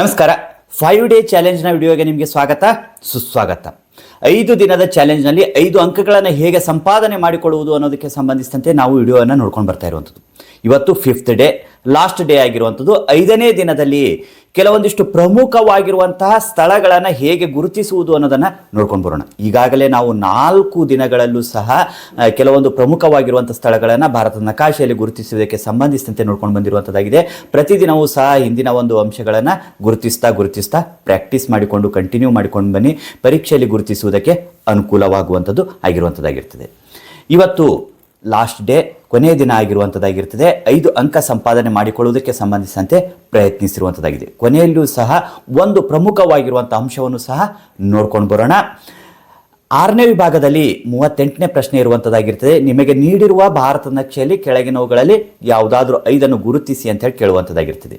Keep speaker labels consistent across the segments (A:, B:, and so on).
A: ನಮಸ್ಕಾರ. Five day ಚಾಲೆಂಜ್ನ ವಿಡಿಯೋಗೆ ನಿಮಗೆ ಸ್ವಾಗತ, ಸುಸ್ವಾಗತ. ಐದು ದಿನದ ಚಾಲೆಂಜ್ನಲ್ಲಿ ಐದು ಅಂಕಗಳನ್ನು ಹೇಗೆ ಸಂಪಾದನೆ ಮಾಡಿಕೊಳ್ಳುವುದು ಅನ್ನೋದಕ್ಕೆ ಸಂಬಂಧಿಸಿದಂತೆ ನಾವು ವಿಡಿಯೋವನ್ನು ನೋಡ್ಕೊಂಡು ಬರ್ತಾ ಇರುವಂಥದ್ದು. ಇವತ್ತು ಫಿಫ್ತ್ ಡೇ ಲಾಸ್ಟ್ ಡೇ ಆಗಿರುವಂಥದ್ದು. ಐದನೇ ದಿನದಲ್ಲಿ ಕೆಲವೊಂದಿಷ್ಟು ಪ್ರಮುಖವಾಗಿರುವಂತಹ ಸ್ಥಳಗಳನ್ನು ಹೇಗೆ ಗುರುತಿಸುವುದು ಅನ್ನೋದನ್ನು ನೋಡ್ಕೊಂಡು ಬರೋಣ. ಈಗಾಗಲೇ ನಾವು ನಾಲ್ಕು ದಿನಗಳಲ್ಲೂ ಸಹ ಕೆಲವೊಂದು ಪ್ರಮುಖವಾಗಿರುವಂಥ ಸ್ಥಳಗಳನ್ನು ಭಾರತದ ನಕಾಶೆಯಲ್ಲಿ ಗುರುತಿಸುವುದಕ್ಕೆ ಸಂಬಂಧಿಸಿದಂತೆ ನೋಡ್ಕೊಂಡು ಬಂದಿರುವಂಥದ್ದಾಗಿದೆ. ಪ್ರತಿದಿನವೂ ಸಹ ಹಿಂದಿನ ಒಂದು ಅಂಶಗಳನ್ನು ಗುರುತಿಸ್ತಾ ಗುರುತಿಸ್ತಾ ಪ್ರಾಕ್ಟೀಸ್ ಮಾಡಿಕೊಂಡು ಕಂಟಿನ್ಯೂ ಮಾಡಿಕೊಂಡು ಬನ್ನಿ. ಪರೀಕ್ಷೆಯಲ್ಲಿ ಗುರುತಿಸುವುದಕ್ಕೆ ಅನುಕೂಲವಾಗುವಂಥದ್ದು ಆಗಿರುವಂಥದ್ದಾಗಿರ್ತದೆ. ಇವತ್ತು ಲಾಸ್ಟ್ ಡೇ ಕೊನೆಯ ದಿನ ಆಗಿರುವಂಥದ್ದಾಗಿರ್ತದೆ ಐದು ಅಂಕ ಸಂಪಾದನೆ ಮಾಡಿಕೊಳ್ಳುವುದಕ್ಕೆ ಸಂಬಂಧಿಸಿದಂತೆ ಪ್ರಯತ್ನಿಸಿರುವಂಥದ್ದಾಗಿದೆ ಕೊನೆಯಲ್ಲೂ ಸಹ ಒಂದು ಪ್ರಮುಖವಾಗಿರುವಂಥ ಅಂಶವನ್ನು ಸಹ ನೋಡ್ಕೊಂಡು ಬರೋಣ. ಆರನೇ ವಿಭಾಗದಲ್ಲಿ ಮೂವತ್ತೆಂಟನೇ ಪ್ರಶ್ನೆ ಇರುವಂಥದ್ದಾಗಿರ್ತದೆ ನಿಮಗೆ ನೀಡಿರುವ ಭಾರತ ನಕ್ಷೆಯಲ್ಲಿ ಕೆಳಗಿನವುಗಳಲ್ಲಿ ಯಾವುದಾದ್ರೂ ಐದನ್ನು ಗುರುತಿಸಿ ಅಂತ ಹೇಳಿ ಕೇಳುವಂಥದ್ದಾಗಿರ್ತದೆ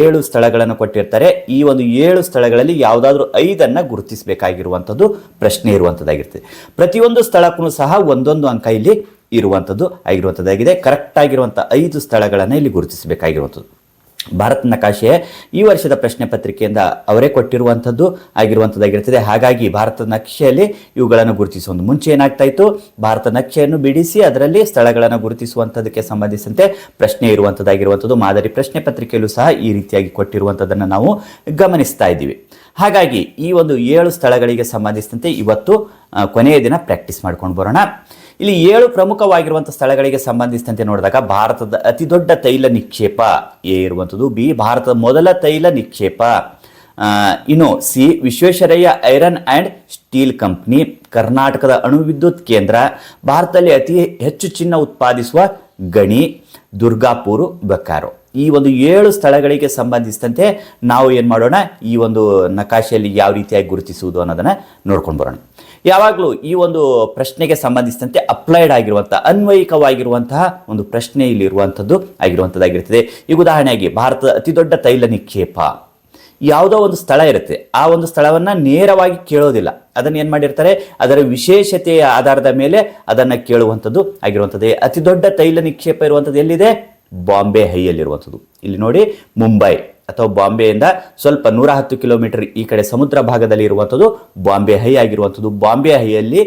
A: ಏಳು ಸ್ಥಳಗಳನ್ನು ಕೊಟ್ಟಿರ್ತಾರೆ. ಈ ಒಂದು ಏಳು ಸ್ಥಳಗಳಲ್ಲಿ ಯಾವುದಾದ್ರೂ ಐದನ್ನು ಗುರುತಿಸಬೇಕಾಗಿರುವಂಥದ್ದು ಪ್ರಶ್ನೆ ಇರುವಂಥದ್ದಾಗಿರ್ತದೆ ಪ್ರತಿಯೊಂದು ಸ್ಥಳಕ್ಕೂ ಸಹ ಒಂದೊಂದು ಅಂಕ ಇಲ್ಲಿ ಇರುವಂಥದ್ದು ಆಗಿರುವಂಥದ್ದಾಗಿದೆ ಕರೆಕ್ಟ್ ಆಗಿರುವಂಥ ಐದು ಸ್ಥಳಗಳನ್ನು ಇಲ್ಲಿ ಗುರುತಿಸಬೇಕಾಗಿರುವಂಥದ್ದು ಭಾರತ ನಕಾಶೆ ಈ ವರ್ಷದ ಪ್ರಶ್ನೆ ಪತ್ರಿಕೆಯಿಂದ ಅವರೇ ಕೊಟ್ಟಿರುವಂಥದ್ದು ಆಗಿರುವಂಥದ್ದಾಗಿರ್ತದೆ ಹಾಗಾಗಿ ಭಾರತದ ನಕ್ಷೆಯಲ್ಲಿ ಇವುಗಳನ್ನು ಗುರುತಿಸುವುದು ಮುಂಚೆ ಏನಾಗ್ತಾ ಇತ್ತು? ಭಾರತ ನಕ್ಷೆಯನ್ನು ಬಿಡಿಸಿ ಅದರಲ್ಲಿ ಸ್ಥಳಗಳನ್ನು ಗುರುತಿಸುವಂಥದ್ದಕ್ಕೆ ಸಂಬಂಧಿಸಿದಂತೆ ಪ್ರಶ್ನೆ ಇರುವಂಥದ್ದಾಗಿರುವಂಥದ್ದು ಮಾದರಿ ಪ್ರಶ್ನೆ ಪತ್ರಿಕೆಯಲ್ಲೂ ಸಹ ಈ ರೀತಿಯಾಗಿ ಕೊಟ್ಟಿರುವಂಥದ್ದನ್ನು ನಾವು ಗಮನಿಸ್ತಾ ಇದ್ದೀವಿ. ಹಾಗಾಗಿ ಈ ಒಂದು ಏಳು ಸ್ಥಳಗಳಿಗೆ ಸಂಬಂಧಿಸಿದಂತೆ ಇವತ್ತು ಕೊನೆಯ ದಿನ ಪ್ರಾಕ್ಟೀಸ್ ಮಾಡ್ಕೊಂಡು ಬರೋಣ. ಇಲ್ಲಿ ಏಳು ಪ್ರಮುಖವಾಗಿರುವಂಥ ಸ್ಥಳಗಳಿಗೆ ಸಂಬಂಧಿಸಿದಂತೆ ನೋಡಿದಾಗ ಭಾರತದ ಅತಿ ದೊಡ್ಡ ತೈಲ ನಿಕ್ಷೇಪ ಎ ಇರುವಂಥದ್ದು, ಬಿ ಭಾರತದ ಮೊದಲ ತೈಲ ನಿಕ್ಷೇಪ ಇನ್ನು C Visvesvaraya iron and steel company, ಕರ್ನಾಟಕದ ಅಣುವಿದ್ಯುತ್ ಕೇಂದ್ರ, ಭಾರತದಲ್ಲಿ ಅತಿ ಹೆಚ್ಚು ಚಿನ್ನ ಉತ್ಪಾದಿಸುವ ಗಣಿ, ದುರ್ಗಾಪುರು ಬಕಾರೋ ಈ ಒಂದು ಏಳು ಸ್ಥಳಗಳಿಗೆ ಸಂಬಂಧಿಸಿದಂತೆ ನಾವು ಏನು ಮಾಡೋಣ, ಈ ಒಂದು ನಕಾಶೆಯಲ್ಲಿ ಯಾವ ರೀತಿಯಾಗಿ ಗುರುತಿಸುವುದು ಅನ್ನೋದನ್ನು ನೋಡ್ಕೊಂಡು ಬರೋಣ. ಯಾವಾಗಲೂ ಈ ಒಂದು ಪ್ರಶ್ನೆಗೆ ಸಂಬಂಧಿಸಿದಂತೆ ಅಪ್ಲೈಡ್ ಆಗಿರುವಂಥ ಅನ್ವಯಿಕವಾಗಿರುವಂತಹ ಒಂದು ಪ್ರಶ್ನೆ ಇಲ್ಲಿ ಆಗಿರುವಂಥದ್ದಾಗಿರುತ್ತದೆ ಈಗ ಉದಾಹರಣೆಯಾಗಿ ಭಾರತದ ಅತಿ ದೊಡ್ಡ ತೈಲ ನಿಕ್ಷೇಪ. ಯಾವುದೋ ಒಂದು ಸ್ಥಳ ಇರುತ್ತೆ. ಆ ಒಂದು ಸ್ಥಳವನ್ನು ನೇರವಾಗಿ ಕೇಳೋದಿಲ್ಲ. ಅದನ್ನು ಏನು ಮಾಡಿರ್ತಾರೆ? ಅದರ ವಿಶೇಷತೆಯ ಆಧಾರದ ಮೇಲೆ ಅದನ್ನು ಕೇಳುವಂಥದ್ದು ಆಗಿರುವಂಥದ್ದು ಅತಿ ದೊಡ್ಡ ತೈಲ ನಿಕ್ಷೇಪ ಇರುವಂಥದ್ದು ಎಲ್ಲಿದೆ? ಬಾಂಬೆ ಹೈಯಲ್ಲಿರುವಂಥದ್ದು ಇಲ್ಲಿ ನೋಡಿ, ಮುಂಬೈ. ಅಥವಾ ಬಾಂಬೆಯಿಂದ ಸ್ವಲ್ಪ ನೂರ ಹತ್ತು ಕಿಲೋಮೀಟರ್ ಈ ಕಡೆ ಸಮುದ್ರ ಭಾಗದಲ್ಲಿ ಇರುವಂಥದ್ದು ಬಾಂಬೆ ಹೈ ಆಗಿರುವಂಥದ್ದು. ಬಾಂಬೆ ಹೈಯಲ್ಲಿ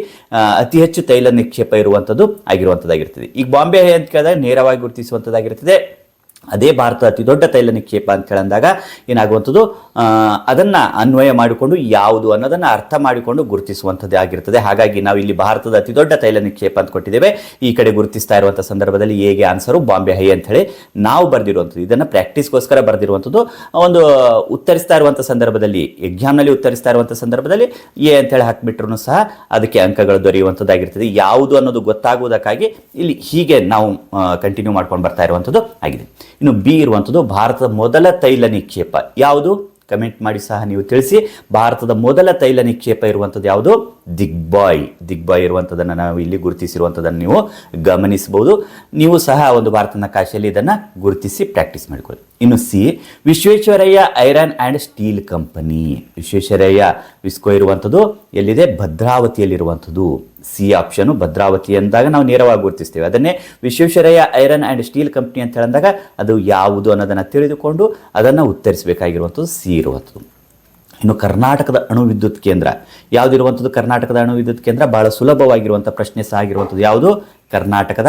A: ಅತಿ ಹೆಚ್ಚು ತೈಲ ನಿಕ್ಷೇಪ ಇರುವಂಥದ್ದು ಆಗಿರುವಂಥದ್ದಾಗಿರ್ತದೆ. ಈಗ ಬಾಂಬೆ ಹೈ ಅಂತ ಕೇಳಿದಾಗ ನೇರವಾಗಿ ಗುರುತಿಸುವಂಥದ್ದಾಗಿರ್ತದೆ. ಅದೇ ಭಾರತದ ಅತಿ ದೊಡ್ಡ ತೈಲ ನಿಕ್ಷೇಪ ಅಂತ ಕೇಳಂದಾಗ ಏನಾಗುವಂಥದ್ದು ಅದನ್ನು ಅನ್ವಯ ಮಾಡಿಕೊಂಡು ಯಾವುದು ಅನ್ನೋದನ್ನು ಅರ್ಥ ಮಾಡಿಕೊಂಡು ಗುರುತಿಸುವಂಥದ್ದೇ ಆಗಿರ್ತದೆ. ಹಾಗಾಗಿ ನಾವು ಇಲ್ಲಿ ಭಾರತದ ಅತಿ ದೊಡ್ಡ ತೈಲ ನಿಕ್ಷೇಪ ಅಂತ ಕೊಟ್ಟಿದ್ದೇವೆ. ಈ ಕಡೆ ಗುರುತಿಸ್ತಾ ಇರುವಂಥ ಸಂದರ್ಭದಲ್ಲಿ ಹೇಗೆ ಆನ್ಸರು ಬಾಂಬೆ ಹೈ ಅಂತ ಹೇಳಿ ನಾವು ಬರೆದಿರುವಂಥದ್ದು. ಇದನ್ನು ಪ್ರಾಕ್ಟೀಸ್ಗೋಸ್ಕರ ಬರೆದಿರುವಂಥದ್ದು. ಒಂದು ಉತ್ತರಿಸ್ತಾ ಇರುವಂಥ ಸಂದರ್ಭದಲ್ಲಿ ಎಕ್ಸಾಮ್ನಲ್ಲಿ ಉತ್ತರಿಸ್ತಾ ಇರುವಂಥ ಸಂದರ್ಭದಲ್ಲಿ ಎ ಅಂತೇಳಿ ಹಾಕಿಬಿಟ್ರೂ ಸಹ ಅದಕ್ಕೆ ಅಂಕಗಳು ದೊರೆಯುವಂಥದ್ದಾಗಿರ್ತದೆ. ಯಾವುದು ಅನ್ನೋದು ಗೊತ್ತಾಗುವುದಕ್ಕಾಗಿ ಇಲ್ಲಿ ಹೀಗೆ ನಾವು ಕಂಟಿನ್ಯೂ ಮಾಡ್ಕೊಂಡು ಬರ್ತಾ ಇರುವಂಥದ್ದು ಆಗಿದೆ. ಇನ್ನು ಬಿ ಇರುವಂಥದ್ದು ಭಾರತದ ಮೊದಲ ತೈಲ ನಿಕ್ಷೇಪ. ಯಾವುದು? ಕಮೆಂಟ್ ಮಾಡಿ ಸಹ ನೀವು ತಿಳಿಸಿ. ಭಾರತದ ಮೊದಲ ತೈಲ ನಿಕ್ಷೇಪ ಇರುವಂಥದ್ದು ಯಾವುದು? ದಿಗ್ಬಾಯ್. ದಿಗ್ಬಾಯ್ ಇರುವಂಥದ್ದನ್ನು ನಾವು ಇಲ್ಲಿ ಗುರುತಿಸಿರುವಂಥದ್ದನ್ನು ನೀವು ಗಮನಿಸಬಹುದು. ನೀವು ಸಹ ಒಂದು ಭಾರತ ಕಾಶಿಯಲ್ಲಿ ಇದನ್ನು ಗುರುತಿಸಿ ಪ್ರಾಕ್ಟೀಸ್ ಮಾಡಿಕೊಳ್ಳಿ. ಇನ್ನು C, Visvesvaraya iron and steel company. Visvesvaraya Visco ಇರುವಂಥದ್ದು ಎಲ್ಲಿದೆ? ಭದ್ರಾವತಿಯಲ್ಲಿರುವಂಥದ್ದು. ಸಿ ಆಪ್ಷನು ಭದ್ರಾವತಿ ಅಂದಾಗ ನಾವು ನೇರವಾಗಿ ಗುರುತಿಸ್ತೇವೆ. ಅದನ್ನೇ Visvesvaraya iron and steel company ಅಂತ ಹೇಳಿದಾಗ ಅದು ಯಾವುದು ಅನ್ನೋದನ್ನು ತಿಳಿದುಕೊಂಡು ಅದನ್ನು ಉತ್ತರಿಸಬೇಕಾಗಿರುವಂಥದ್ದು ಸಿ ಇರುವಂಥದ್ದು. ಇನ್ನು ಕರ್ನಾಟಕದ ಅಣು ವಿದ್ಯುತ್ ಕೇಂದ್ರ. ಯಾವುದಿರುವಂಥದ್ದು? ಕರ್ನಾಟಕದ ಅಣು ವಿದ್ಯುತ್ ಕೇಂದ್ರ ಬಹಳ ಸುಲಭವಾಗಿರುವಂಥ ಪ್ರಶ್ನೆ ಸಹ ಆಗಿರುವಂಥದ್ದು ಯಾವುದು? ಕರ್ನಾಟಕದ.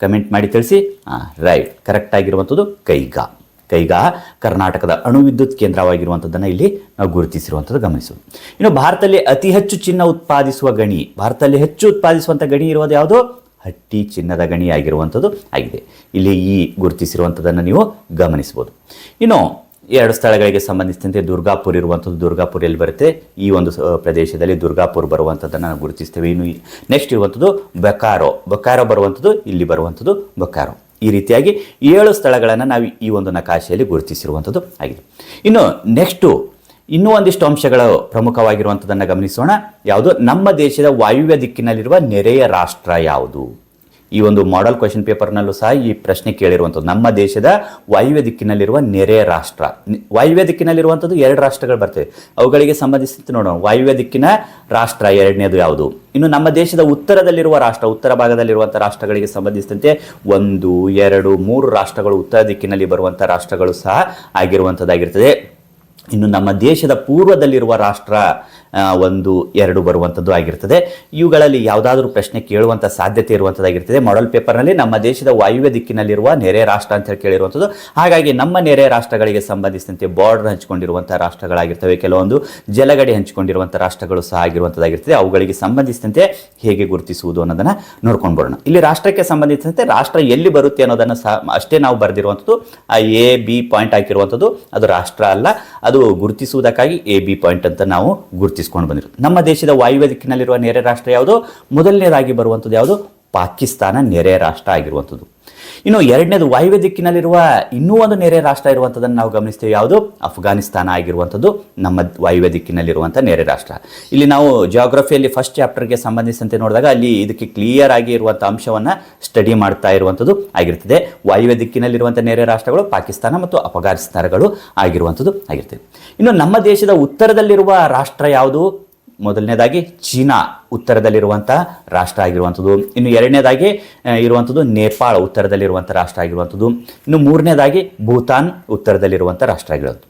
A: ಕಮೆಂಟ್ ಮಾಡಿ ತಿಳಿಸಿ. ರೈಟ್ ಕರೆಕ್ಟ್ ಆಗಿರುವಂಥದ್ದು ಕೈಗಾ. ಕೈಗಾ ಕರ್ನಾಟಕದ ಅಣು ವಿದ್ಯುತ್ ಕೇಂದ್ರವಾಗಿರುವಂಥದ್ದನ್ನು ಇಲ್ಲಿ ನಾವು ಗುರುತಿಸಿರುವಂಥದ್ದು ಗಮನಿಸೋದು ಇನ್ನು ಭಾರತದಲ್ಲಿ ಅತಿ ಹೆಚ್ಚು ಚಿನ್ನ ಉತ್ಪಾದಿಸುವ ಗಣಿ, ಭಾರತದಲ್ಲಿ ಹೆಚ್ಚು ಉತ್ಪಾದಿಸುವಂಥ ಗಣಿ ಇರೋದು ಯಾವುದು? ಹಟ್ಟಿ ಚಿನ್ನದ ಗಣಿ ಆಗಿರುವಂಥದ್ದು ಆಗಿದೆ. ಇಲ್ಲಿ ಈ ಗುರುತಿಸಿರುವಂಥದ್ದನ್ನು ನೀವು ಗಮನಿಸ್ಬೋದು ಇನ್ನು ಎರಡು ಸ್ಥಳಗಳಿಗೆ ಸಂಬಂಧಿಸಿದಂತೆ ದುರ್ಗಾಪುರ್ ಇರುವಂಥದ್ದು, ದುರ್ಗಾಪುರ್ ಎಲ್ಲಿ ಬರುತ್ತೆ? ಈ ಒಂದು ಪ್ರದೇಶದಲ್ಲಿ ದುರ್ಗಾಪುರ್ ಬರುವಂಥದ್ದನ್ನು ನಾವು ಗುರುತಿಸ್ತೇವೆ. ಇನ್ನು ನೆಕ್ಸ್ಟ್ ಇರುವಂಥದ್ದು ಬಕಾರೋ. ಬಕಾರೋ ಬರುವಂಥದ್ದು, ಇಲ್ಲಿ ಬರುವಂಥದ್ದು ಬಕಾರೋ. ಈ ರೀತಿಯಾಗಿ ಏಳು ಸ್ಥಳಗಳನ್ನು ನಾವು ಈ ಒಂದು ನಕಾಶೆಯಲ್ಲಿ ಗುರುತಿಸಿರುವಂಥದ್ದು ಆಗಿದೆ. ಇನ್ನು ನೆಕ್ಸ್ಟು ಇನ್ನೂ ಒಂದಿಷ್ಟು ಅಂಶಗಳು ಪ್ರಮುಖವಾಗಿರುವಂಥದ್ದನ್ನು ಗಮನಿಸೋಣ. ಯಾವುದು? ನಮ್ಮ ದೇಶದ ವಾಯುವ್ಯ ದಿಕ್ಕಿನಲ್ಲಿರುವ ನೆರೆಯ ರಾಷ್ಟ್ರ ಯಾವುದು? ಈ ಒಂದು ಮಾಡಲ್ ಕ್ವೆಶನ್ ಪೇಪರ್ನಲ್ಲೂ ಸಹ ಈ ಪ್ರಶ್ನೆ ಕೇಳಿರುವಂಥದ್ದು. ನಮ್ಮ ದೇಶದ ವಾಯುವ್ಯ ದಿಕ್ಕಿನಲ್ಲಿರುವ ನೆರೆಯ ರಾಷ್ಟ್ರ. ವಾಯುವ್ಯ ದಿಕ್ಕಿನಲ್ಲಿರುವಂಥದ್ದು ಎರಡು ರಾಷ್ಟ್ರಗಳು ಬರ್ತವೆ. ಅವುಗಳಿಗೆ ಸಂಬಂಧಿಸಿದಂತೆ ನೋಡೋಣ. ವಾಯುವ್ಯ ದಿಕ್ಕಿನ ರಾಷ್ಟ್ರ ಎರಡನೇದು ಯಾವುದು? ಇನ್ನು ನಮ್ಮ ದೇಶದ ಉತ್ತರದಲ್ಲಿರುವ ರಾಷ್ಟ್ರ, ಉತ್ತರ ಭಾಗದಲ್ಲಿರುವಂಥ ರಾಷ್ಟ್ರಗಳಿಗೆ ಸಂಬಂಧಿಸಿದಂತೆ ಒಂದು, ಎರಡು, ಮೂರು ರಾಷ್ಟ್ರಗಳು ಉತ್ತರ ದಿಕ್ಕಿನಲ್ಲಿ ಬರುವಂಥ ರಾಷ್ಟ್ರಗಳು ಸಹ ಆಗಿರುವಂಥದ್ದಾಗಿರ್ತದೆ. ಇನ್ನು ನಮ್ಮ ದೇಶದ ಪೂರ್ವದಲ್ಲಿರುವ ರಾಷ್ಟ್ರ ಒಂದು, ಎರಡು ಬರುವಂಥದ್ದು ಆಗಿರ್ತದೆ. ಇವುಗಳಲ್ಲಿ ಯಾವುದಾದ್ರೂ ಪ್ರಶ್ನೆ ಕೇಳುವಂಥ ಸಾಧ್ಯತೆ ಇರುವಂಥದ್ದಾಗಿರ್ತದೆ ಮಾಡಲ್ ಪೇಪರ್ನಲ್ಲಿ ನಮ್ಮ ದೇಶದ ವಾಯುವ್ಯ ದಿಕ್ಕಿನಲ್ಲಿರುವ ನೆರೆ ರಾಷ್ಟ್ರ ಅಂತ ಹೇಳಿ ಕೇಳಿರುವಂಥದ್ದು ಹಾಗಾಗಿ ನಮ್ಮ ನೆರೆ ರಾಷ್ಟ್ರಗಳಿಗೆ ಸಂಬಂಧಿಸಿದಂತೆ ಬಾರ್ಡರ್ ಹಂಚಿಕೊಂಡಿರುವಂಥ ರಾಷ್ಟ್ರಗಳಾಗಿರ್ತವೆ. ಕೆಲವೊಂದು ಜಲಗಡೆ ಹಂಚಿಕೊಂಡಿರುವಂಥ ರಾಷ್ಟ್ರಗಳು ಸಹ ಆಗಿರುವಂಥದ್ದಾಗಿರ್ತದೆ ಅವುಗಳಿಗೆ ಸಂಬಂಧಿಸಿದಂತೆ ಹೇಗೆ ಗುರುತಿಸುವುದು ಅನ್ನೋದನ್ನು ನೋಡ್ಕೊಂಡು ಬರೋಣ ಇಲ್ಲಿ ರಾಷ್ಟ್ರಕ್ಕೆ ಸಂಬಂಧಿಸಿದಂತೆ ರಾಷ್ಟ್ರ ಎಲ್ಲಿ ಬರುತ್ತೆ ಅನ್ನೋದನ್ನು ಸಹ ಅಷ್ಟೇ ನಾವು ಬರೆದಿರುವಂಥದ್ದು ಆ ಎ ಬಿ ಪಾಯಿಂಟ್ ಹಾಕಿರುವಂಥದ್ದು ಅದು ರಾಷ್ಟ್ರ ಅಲ್ಲ. ಅದು ಗುರುತಿಸುವುದಕ್ಕಾಗಿ ಎ ಬಿ ಪಾಯಿಂಟ್ ಅಂತ ನಾವು ಗುರುತಿಸ್ಕೊಂಡು ಬಂದಿರುತ್ತೆ ನಮ್ಮ ದೇಶದ ವಾಯುವ್ಯ ದಿಕ್ಕಿನಲ್ಲಿರುವ ನೆರೆ ರಾಷ್ಟ್ರ ಯಾವುದು? ಮೊದಲನೇದಾಗಿ ಬರುವಂಥದ್ದು ಯಾವುದು? ಪಾಕಿಸ್ತಾನ ನೆರೆ ರಾಷ್ಟ್ರ ಆಗಿರುವಂಥದ್ದು. ಇನ್ನು ಎರಡನೇದು ವಾಯುವ್ಯ ದಿಕ್ಕಿನಲ್ಲಿರುವ ಇನ್ನೂ ಒಂದು ನೆರೆ ರಾಷ್ಟ್ರ ಇರುವಂಥದ್ದನ್ನು ನಾವು ಗಮನಿಸ್ತೇವೆ. ಯಾವುದು? ಅಫ್ಘಾನಿಸ್ತಾನ ಆಗಿರುವಂಥದ್ದು, ನಮ್ಮ ವಾಯುವ್ಯ ದಿಕ್ಕಿನಲ್ಲಿರುವಂಥ ನೆರೆ ರಾಷ್ಟ್ರ. ಇಲ್ಲಿ ನಾವು ಜಿಯೋಗ್ರಫಿಯಲ್ಲಿ ಫಸ್ಟ್ ಚಾಪ್ಟರ್ಗೆ ಸಂಬಂಧಿಸಿದಂತೆ ನೋಡಿದಾಗ ಅಲ್ಲಿ ಇದಕ್ಕೆ ಕ್ಲಿಯರ್ ಆಗಿ ಇರುವಂಥ ಅಂಶವನ್ನು ಸ್ಟಡಿ ಮಾಡ್ತಾ ಇರುವಂಥದ್ದು ಆಗಿರ್ತದೆ. ವಾಯುವ್ಯ ದಿಕ್ಕಿನಲ್ಲಿರುವಂಥ ನೆರೆ ರಾಷ್ಟ್ರಗಳು ಪಾಕಿಸ್ತಾನ ಮತ್ತು ಅಫ್ಘಾನಿಸ್ತಾನಗಳು ಆಗಿರುವಂಥದ್ದು ಆಗಿರ್ತದೆ. ಇನ್ನು ನಮ್ಮ ದೇಶದ ಉತ್ತರದಲ್ಲಿರುವ ರಾಷ್ಟ್ರ ಯಾವುದು? ಮೊದಲನೇದಾಗಿ ಚೀನಾ ಉತ್ತರದಲ್ಲಿರುವಂಥ ರಾಷ್ಟ್ರ ಆಗಿರುವಂಥದ್ದು ಇನ್ನು ಎರಡನೇದಾಗಿ ಇರುವಂಥದ್ದು ನೇಪಾಳ ಉತ್ತರದಲ್ಲಿರುವಂಥ ರಾಷ್ಟ್ರ ಆಗಿರುವಂಥದ್ದು ಇನ್ನು ಮೂರನೇದಾಗಿ ಭೂತಾನ್ ಉತ್ತರದಲ್ಲಿರುವಂಥ ರಾಷ್ಟ್ರ ಆಗಿರೋದು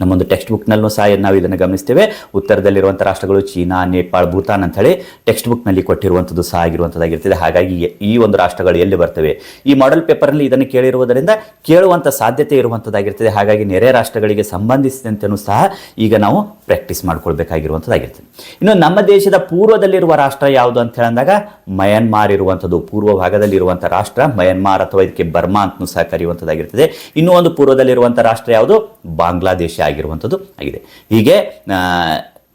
A: ನಮ್ಮೊಂದು ಟೆಕ್ಸ್ಟ್ ಬುಕ್ನಲ್ಲೂ ಸಹ ನಾವು ಇದನ್ನು ಗಮನಿಸ್ತೇವೆ ಉತ್ತರದಲ್ಲಿರುವಂಥ ರಾಷ್ಟ್ರಗಳು ಚೀನಾ, ನೇಪಾಳ, ಭೂತಾನ್ ಅಂತೇಳಿ ಟೆಕ್ಸ್ಟ್ ಬುಕ್ನಲ್ಲಿ ಕೊಟ್ಟಿರುವಂಥದ್ದು ಸಹ ಆಗಿರುವಂಥದ್ದಾಗಿರ್ತದೆ ಹಾಗಾಗಿ ಈ ಒಂದು ರಾಷ್ಟ್ರಗಳು ಎಲ್ಲಿ ಬರ್ತವೆ? ಈ ಮಾಡೆಲ್ ಪೇಪರ್ನಲ್ಲಿ ಇದನ್ನು ಕೇಳಿರುವುದರಿಂದ ಕೇಳುವಂಥ ಸಾಧ್ಯತೆ ಇರುವಂಥದ್ದಾಗಿರ್ತದೆ ಹಾಗಾಗಿ ನೆರೆ ರಾಷ್ಟ್ರಗಳಿಗೆ ಸಂಬಂಧಿಸಿದಂತೆಯೂ ಸಹ ಈಗ ನಾವು ಪ್ರಾಕ್ಟೀಸ್ ಮಾಡ್ಕೊಳ್ಬೇಕಾಗಿರುವಂಥದ್ದಾಗಿರ್ತದೆ ಇನ್ನು ನಮ್ಮ ದೇಶದ ಪೂರ್ವದಲ್ಲಿರುವ ರಾಷ್ಟ್ರ ಯಾವುದು ಅಂತ ಹೇಳಿದಾಗ ಮಯನ್ಮಾರ್ ಇರುವಂಥದ್ದು ಪೂರ್ವ ಭಾಗದಲ್ಲಿರುವಂಥ ರಾಷ್ಟ್ರ ಮಯನ್ಮಾರ್ ಅಥವಾ ಇದಕ್ಕೆ ಬರ್ಮಾ ಅಂತಲೂ ಸಹ ಕರೆಯುವಂಥದ್ದಾಗಿರ್ತದೆ ಇನ್ನೂ ಒಂದು ಪೂರ್ವದಲ್ಲಿರುವಂಥ ರಾಷ್ಟ್ರ ಯಾವುದು? ಬಾಂಗ್ಲಾದೇಶ ಆಗಿರುವಂಥದ್ದು ಆಗಿದೆ. ಹೀಗೆ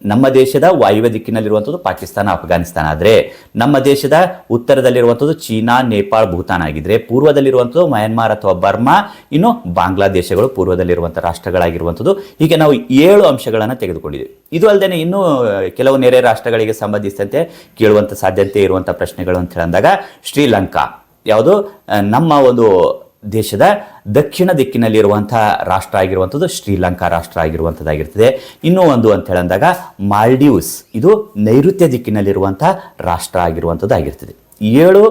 A: ನಮ್ಮ ದೇಶದ ವಾಯುವ್ಯ ದಿಕ್ಕಿನಲ್ಲಿರುವಂಥದ್ದು ಪಾಕಿಸ್ತಾನ ಅಫ್ಘಾನಿಸ್ತಾನ ಆದರೆ ನಮ್ಮ ದೇಶದ ಉತ್ತರದಲ್ಲಿರುವಂಥದ್ದು ಚೀನಾ, ನೇಪಾಳ್, ಭೂತಾನ್ ಆಗಿದ್ರೆ ಪೂರ್ವದಲ್ಲಿರುವಂಥದ್ದು ಮಯನ್ಮಾರ್ ಅಥವಾ ಬರ್ಮಾ, ಇನ್ನು ಬಾಂಗ್ಲಾದೇಶಗಳು ಪೂರ್ವದಲ್ಲಿರುವಂಥ ರಾಷ್ಟ್ರಗಳಾಗಿರುವಂಥದ್ದು. ಹೀಗೆ ನಾವು ಏಳು ಅಂಶಗಳನ್ನು ತೆಗೆದುಕೊಂಡಿದ್ದೀವಿ. ಇದು ಅಲ್ಲದೆ ಇನ್ನೂ ಕೆಲವು ನೆರೆ ರಾಷ್ಟ್ರಗಳಿಗೆ ಸಂಬಂಧಿಸಿದಂತೆ ಕೇಳುವಂಥ ಸಾಧ್ಯತೆ ಇರುವಂಥ ಪ್ರಶ್ನೆಗಳು ಅಂತ ಹೇಳಿದಾಗ ಶ್ರೀಲಂಕಾ. ಯಾವುದು ನಮ್ಮ ಒಂದು ದೇಶದ ದಕ್ಷಿಣ ದಿಕ್ಕಿನಲ್ಲಿರುವಂಥ ರಾಷ್ಟ್ರ ಆಗಿರುವಂಥದ್ದು ಶ್ರೀಲಂಕಾ ರಾಷ್ಟ್ರ ಆಗಿರುವಂಥದ್ದಾಗಿರ್ತದೆ. ಇನ್ನೂ ಒಂದು ಅಂತ ಹೇಳಿದಾಗ ಮಾಲ್ಡೀವ್ಸ್, ಇದು ನೈಋತ್ಯ ದಿಕ್ಕಿನಲ್ಲಿರುವಂತಹ ರಾಷ್ಟ್ರ ಆಗಿರುವಂಥದ್ದು ಆಗಿರ್ತದೆ. ಏಳು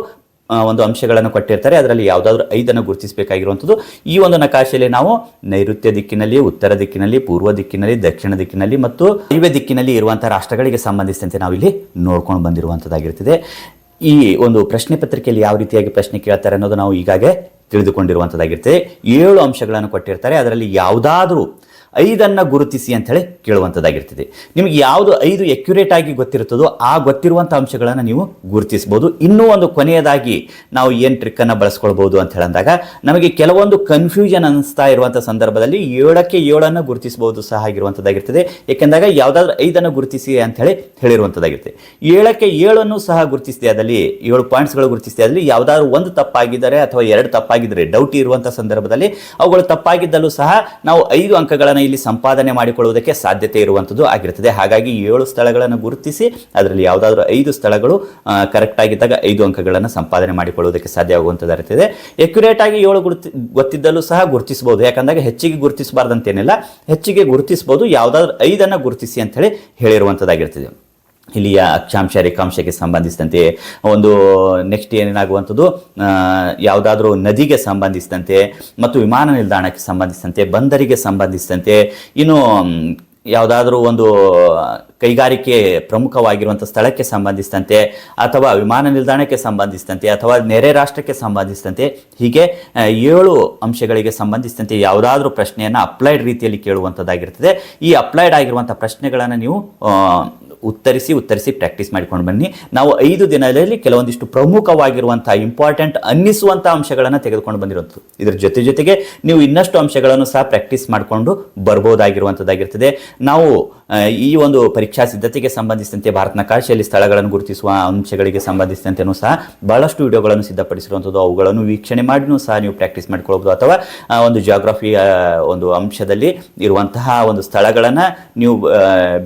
A: ಒಂದು ಅಂಶಗಳನ್ನು ಕೊಟ್ಟಿರ್ತಾರೆ. ಅದರಲ್ಲಿ ಯಾವುದಾದ್ರು ಐದನ್ನು ಗುರುತಿಸಬೇಕಾಗಿರುವಂಥದ್ದು. ಈ ಒಂದು ನಕಾಶೆಯಲ್ಲಿ ನಾವು ನೈಋತ್ಯ ದಿಕ್ಕಿನಲ್ಲಿ, ಉತ್ತರ ದಿಕ್ಕಿನಲ್ಲಿ, ಪೂರ್ವ ದಿಕ್ಕಿನಲ್ಲಿ, ದಕ್ಷಿಣ ದಿಕ್ಕಿನಲ್ಲಿ ಮತ್ತು ವಾಯುವ್ಯ ದಿಕ್ಕಿನಲ್ಲಿ ಇರುವಂಥ ರಾಷ್ಟ್ರಗಳಿಗೆ ಸಂಬಂಧಿಸಿದಂತೆ ನಾವು ಇಲ್ಲಿ ನೋಡ್ಕೊಂಡು ಬಂದಿರುವಂಥದ್ದಾಗಿರ್ತದೆ. ಈ ಒಂದು ಪ್ರಶ್ನೆ ಪತ್ರಿಕೆಯಲ್ಲಿ ಯಾವ ರೀತಿಯಾಗಿ ಪ್ರಶ್ನೆ ಕೇಳ್ತಾರೆ ಅನ್ನೋದು ನಾವು ಈಗಾಗಲೇ ತಿಳಿದುಕೊಂಡಿರುವಂಥದ್ದಾಗಿರ್ತದೆ ಏಳು ಅಂಶಗಳನ್ನು ಕೊಟ್ಟಿರ್ತಾರೆ. ಅದರಲ್ಲಿ ಯಾವುದಾದ್ರೂ ಐದನ್ನು ಗುರುತಿಸಿ ಅಂತ ಹೇಳಿ ಕೇಳುವಂಥದ್ದಾಗಿರ್ತದೆ. ನಿಮಗೆ ಯಾವುದು ಐದು ಎಕ್ಯುರೇಟ್ ಆಗಿ ಗೊತ್ತಿರುತ್ತದೋ ಆ ಗೊತ್ತಿರುವಂಥ ಅಂಶಗಳನ್ನು ನೀವು ಗುರುತಿಸ್ಬೋದು. ಇನ್ನೂ ಒಂದು ಕೊನೆಯದಾಗಿ ನಾವು ಏನು ಟ್ರಿಕ್ಕನ್ನು ಬಳಸ್ಕೊಳ್ಬೋದು ಅಂತ ಹೇಳಿದಾಗ ನಮಗೆ ಕೆಲವೊಂದು ಕನ್ಫ್ಯೂಷನ್ ಅನಿಸ್ತಾ ಇರುವಂಥ ಸಂದರ್ಭದಲ್ಲಿ ಏಳಕ್ಕೆ ಏಳನ್ನು ಗುರುತಿಸಬಹುದು ಸಹ ಆಗಿರುವಂಥದ್ದಾಗಿರ್ತದೆ. ಏಕೆಂದಾಗ ಯಾವುದಾದ್ರೂ ಐದನ್ನು ಗುರುತಿಸಿ ಅಂತ ಹೇಳಿ ಹೇಳಿರುವಂಥದ್ದಾಗಿರ್ತದೆ. ಏಳಕ್ಕೆ ಏಳನ್ನು ಸಹ ಗುರುತಿಸಿದೆ ಅದರಲ್ಲಿ ಏಳು ಪಾಯಿಂಟ್ಸ್ಗಳು ಗುರುತಿಸಿದೆ ಅದರಲ್ಲಿ ಯಾವುದಾದ್ರು ಒಂದು ತಪ್ಪಾಗಿದ್ದರೆ ಅಥವಾ ಎರಡು ತಪ್ಪಾಗಿದ್ದರೆ ಡೌಟ್ ಇರುವಂಥ ಸಂದರ್ಭದಲ್ಲಿ ಅವುಗಳು ತಪ್ಪಾಗಿದ್ದಲ್ಲೂ ಸಹ ನಾವು ಐದು ಅಂಕಗಳನ್ನು ಇಲ್ಲಿ ಸಂಪಾದನೆ ಮಾಡಿಕೊಳ್ಳುವುದಕ್ಕೆ ಸಾಧ್ಯತೆ ಇರುವಂಥದ್ದು ಆಗಿರ್ತದೆ ಹಾಗಾಗಿ ಏಳು ಸ್ಥಳಗಳನ್ನು ಗುರುತಿಸಿ ಅದರಲ್ಲಿ ಯಾವುದಾದ್ರೂ ಐದು ಸ್ಥಳಗಳು ಕರೆಕ್ಟ್ ಆಗಿದ್ದಾಗ ಐದು ಅಂಕಗಳನ್ನು ಸಂಪಾದನೆ ಮಾಡಿಕೊಳ್ಳುವುದಕ್ಕೆ ಸಾಧ್ಯ ಆಗುವಂಥದ್ದಾಗಿರ್ತದೆ ಎಕ್ಯುರೇಟ್ ಆಗಿ ಏಳು ಗುರುತಿ, ಗೊತ್ತಿದ್ದಲ್ಲೂ ಸಹ ಗುರುತಿಸಬಹುದು. ಯಾಕಂದಾಗ ಹೆಚ್ಚಿಗೆ ಗುರುತಿಸಬಾರ್ದಂತೇನಿಲ್ಲ. ಹೆಚ್ಚಿಗೆ ಗುರುತಿಸಬಹುದು. ಯಾವುದಾದ್ರೂ ಐದನ್ನು ಗುರುತಿಸಿ ಅಂತ ಹೇಳಿ ಹೇಳಿರುವಂಥದ್ದಾಗಿರ್ತದೆ ಇಲ್ಲಿಯ ಅಕ್ಷಾಂಶ ರೇಖಾಂಶಕ್ಕೆ ಸಂಬಂಧಿಸಿದಂತೆ ಒಂದು ನೆಕ್ಸ್ಟ್ ಏನೇನಾಗುವಂಥದ್ದು? ಯಾವುದಾದ್ರೂ ನದಿಗೆ ಸಂಬಂಧಿಸಿದಂತೆ ಮತ್ತು ವಿಮಾನ ನಿಲ್ದಾಣಕ್ಕೆ ಸಂಬಂಧಿಸಿದಂತೆ, ಬಂದರಿಗೆ ಸಂಬಂಧಿಸಿದಂತೆ ಇನ್ನು ಯಾವುದಾದ್ರೂ ಒಂದು ಕೈಗಾರಿಕೆ ಪ್ರಮುಖವಾಗಿರುವಂಥ ಸ್ಥಳಕ್ಕೆ ಸಂಬಂಧಿಸಿದಂತೆ ಅಥವಾ ವಿಮಾನ ನಿಲ್ದಾಣಕ್ಕೆ ಸಂಬಂಧಿಸಿದಂತೆ ಅಥವಾ ನೆರೆ ರಾಷ್ಟ್ರಕ್ಕೆ ಸಂಬಂಧಿಸಿದಂತೆ ಹೀಗೆ ಏಳು ಅಂಶಗಳಿಗೆ ಸಂಬಂಧಿಸಿದಂತೆ ಯಾವುದಾದ್ರೂ ಪ್ರಶ್ನೆಯನ್ನು ಅಪ್ಲೈಡ್ ರೀತಿಯಲ್ಲಿ ಕೇಳುವಂಥದ್ದಾಗಿರ್ತದೆ. ಈ ಅಪ್ಲೈಡ್ ಆಗಿರುವಂಥ ಪ್ರಶ್ನೆಗಳನ್ನು ನೀವು ಉತ್ತರಿಸಿ ಉತ್ತರಿಸಿ ಪ್ರಾಕ್ಟೀಸ್ ಮಾಡಿಕೊಂಡು ಬನ್ನಿ. ನಾವು ಐದು ದಿನದಲ್ಲಿ ಕೆಲವೊಂದಿಷ್ಟು ಪ್ರಮುಖವಾಗಿರುವಂಥ ಇಂಪಾರ್ಟೆಂಟ್ ಅನ್ನಿಸುವಂಥ ಅಂಶಗಳನ್ನು ತೆಗೆದುಕೊಂಡು ಬಂದಿರೋದು. ಇದರ ಜೊತೆ ಜೊತೆಗೆ ನೀವು ಇನ್ನಷ್ಟು ಅಂಶಗಳನ್ನು ಸಹ ಪ್ರಾಕ್ಟೀಸ್ ಮಾಡಿಕೊಂಡು ಬರ್ಬೋದಾಗಿರುವಂಥದ್ದಾಗಿರ್ತದೆ ನಾವು ಈ ಒಂದು ಪರೀಕ್ಷಾ ಸಿದ್ಧತೆಗೆ ಸಂಬಂಧಿಸಿದಂತೆ ಭಾರತ ನಕಾಶೆಯಲ್ಲಿ ಸ್ಥಳಗಳನ್ನು ಗುರುತಿಸುವ ಅಂಶಗಳಿಗೆ ಸಂಬಂಧಿಸಿದಂತೆಯೂ ಸಹ ಬಹಳಷ್ಟು ವಿಡಿಯೋಗಳನ್ನು ಸಿದ್ಧಪಡಿಸಿರುವಂಥದ್ದು ಅವುಗಳನ್ನು ವೀಕ್ಷಣೆ ಮಾಡಿನೂ ಸಹ ನೀವು ಪ್ರಾಕ್ಟೀಸ್ ಮಾಡ್ಕೊಳ್ಬೋದು ಅಥವಾ ಒಂದು ಜಿಯೋಗ್ರಫಿ ಒಂದು ಅಂಶದಲ್ಲಿ ಇರುವಂತಹ ಒಂದು ಸ್ಥಳಗಳನ್ನು ನೀವು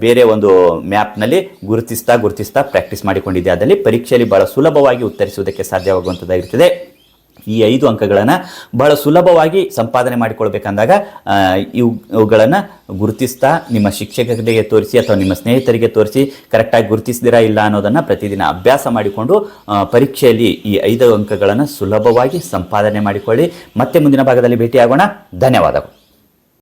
A: ಬೇರೆ ಒಂದು ಮ್ಯಾಪ್ನಲ್ಲಿ ಗುರುತಿಸ್ತಾ ಗುರುತಿಸ್ತಾ ಪ್ರಾಕ್ಟೀಸ್ ಮಾಡಿಕೊಂಡಿದ್ದೆ ಅದರಲ್ಲಿ ಪರೀಕ್ಷೆಯಲ್ಲಿ ಬಹಳ ಸುಲಭವಾಗಿ ಉತ್ತರಿಸುವುದಕ್ಕೆ ಸಾಧ್ಯವಾಗುವಂಥದ್ದಾಗಿರ್ತದೆ. ಈ ಐದು ಅಂಕಗಳನ್ನು ಬಹಳ ಸುಲಭವಾಗಿ ಸಂಪಾದನೆ ಮಾಡಿಕೊಳ್ಬೇಕಂದಾಗ ಇವುಗಳನ್ನು ಗುರುತಿಸ್ತಾ ನಿಮ್ಮ ಶಿಕ್ಷಕರಿಗೆ ತೋರಿಸಿ ಅಥವಾ ನಿಮ್ಮ ಸ್ನೇಹಿತರಿಗೆ ತೋರಿಸಿ ಕರೆಕ್ಟಾಗಿ ಗುರುತಿಸಿದಿರಾ ಇಲ್ಲ ಅನ್ನೋದನ್ನು ಪ್ರತಿದಿನ ಅಭ್ಯಾಸ ಮಾಡಿಕೊಂಡು ಪರೀಕ್ಷೆಯಲ್ಲಿ ಈ ಐದು ಅಂಕಗಳನ್ನು ಸುಲಭವಾಗಿ ಸಂಪಾದನೆ ಮಾಡಿಕೊಳ್ಳಿ. ಮತ್ತೆ ಮುಂದಿನ ಭಾಗದಲ್ಲಿ ಭೇಟಿಯಾಗೋಣ. ಧನ್ಯವಾದಗಳು.